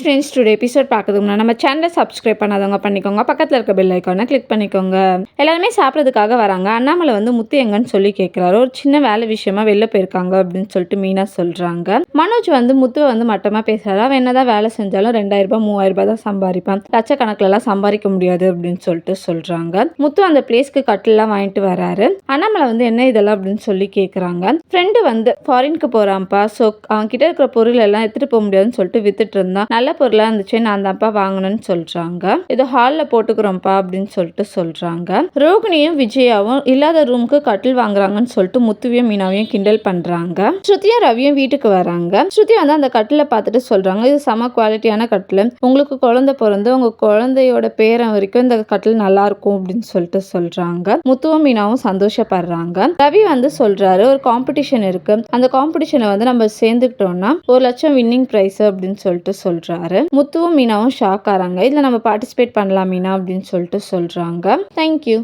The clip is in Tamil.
ஃப்ரெண்ட்ஸ் டுடே எபிசோட் பார்க்குறதுக்கு நம்ம சேனலை சப்ஸ்கிரைப் பண்ணாதவங்க பண்ணிக்கோங்க. பக்கத்தில் இருக்க பெல் ஐக்கானை கிளிக் பண்ணிக்கோங்க. எல்லாருமே சாப்பிட்றதுக்காக வராங்க. அண்ணாமலை வந்து முத்து எங்கன்னு சொல்லி கேட்குறாரு ஒரு சின்ன வேலை விஷயமா வெளில போயிருக்காங்க அப்படின்னு சொல்லிட்டு மீனா சொல்கிறாங்க மனோஜ் வந்து முத்துவை வந்து மட்டமாக பேசுகிறாரு அவன் என்னதான் வேலை செஞ்சாலும் ரெண்டாயிரம் ரூபாய் மூவாயிரம் ரூபாய் தான் சம்பாதிப்பான். லட்சக்கணக்கிலலாம் சம்பாதிக்க முடியாது அப்படின்னு சொல்லிட்டு சொல்கிறாங்க முத்து அந்த பிளேஸ்க்கு கட்டிலாம் வாங்கிட்டு வராரு. அண்ணாமலை வந்து என்ன இதெல்லாம் அப்படின்னு சொல்லி கேட்குறாங்க ஃப்ரெண்டு வந்து ஃபாரினுக்கு போகிறான்ப்பா ஸோ அவன் கிட்ட இருக்கிற பொருள் எல்லாம் எடுத்துகிட்டு போக முடியாதுன்னு சொல்லிட்டு வித்துட்டு இருந்தான். நல்ல பொருளாக இருந்துச்சு நான் தான்ப்பா வாங்கணும்னு சொல்கிறாங்க இது ஹாலில் போட்டுக்கிறோம்ப்பா அப்படின்னு சொல்லிட்டு சொல்கிறாங்க ரோகிணியும் விஜயாவும் இல்லாத ரூமுக்கு கட்டில் வாங்குறாங்கன்னு சொல்லிட்டு முத்துவையும் மீனாவையும் கிண்டல் பண்ணுறாங்க ஸ்ருதியும் ரவியும் வீட்டுக்கு வராங்க. ஸ்ருதி வந்து அந்த கட்டிலை பார்த்துட்டு சொல்கிறாங்க இது செம குவாலிட்டியான கட்டில். உங்களுக்கு குழந்தை பிறந்து உங்கள் குழந்தையோட பேரன் வரைக்கும் இந்த கட்டில் நல்லா இருக்கும் அப்படின்னு சொல்லிட்டு சொல்கிறாங்க முத்துவும் மீனாவும் சந்தோஷப்படுறாங்க. ரவி வந்து சொல்கிறாரு ஒரு காம்படிஷன் இருக்குது அந்த காம்படிஷனை வந்து நம்ம சேர்ந்துக்கிட்டோம்னா ஒரு லட்சம் வின்னிங் ப்ரைஸ் அப்படின்னு சொல்லிட்டு சொல்கிறாரு முத்துவும் மீனாவும் ஷாக் ஆகிறாங்க இதில் நம்ம பார்ட்டிசிபேட் பண்ணலாம் மீனா அப்படின்னு சொல்லிட்டு சொல்கிறாங்க தேங்க்யூ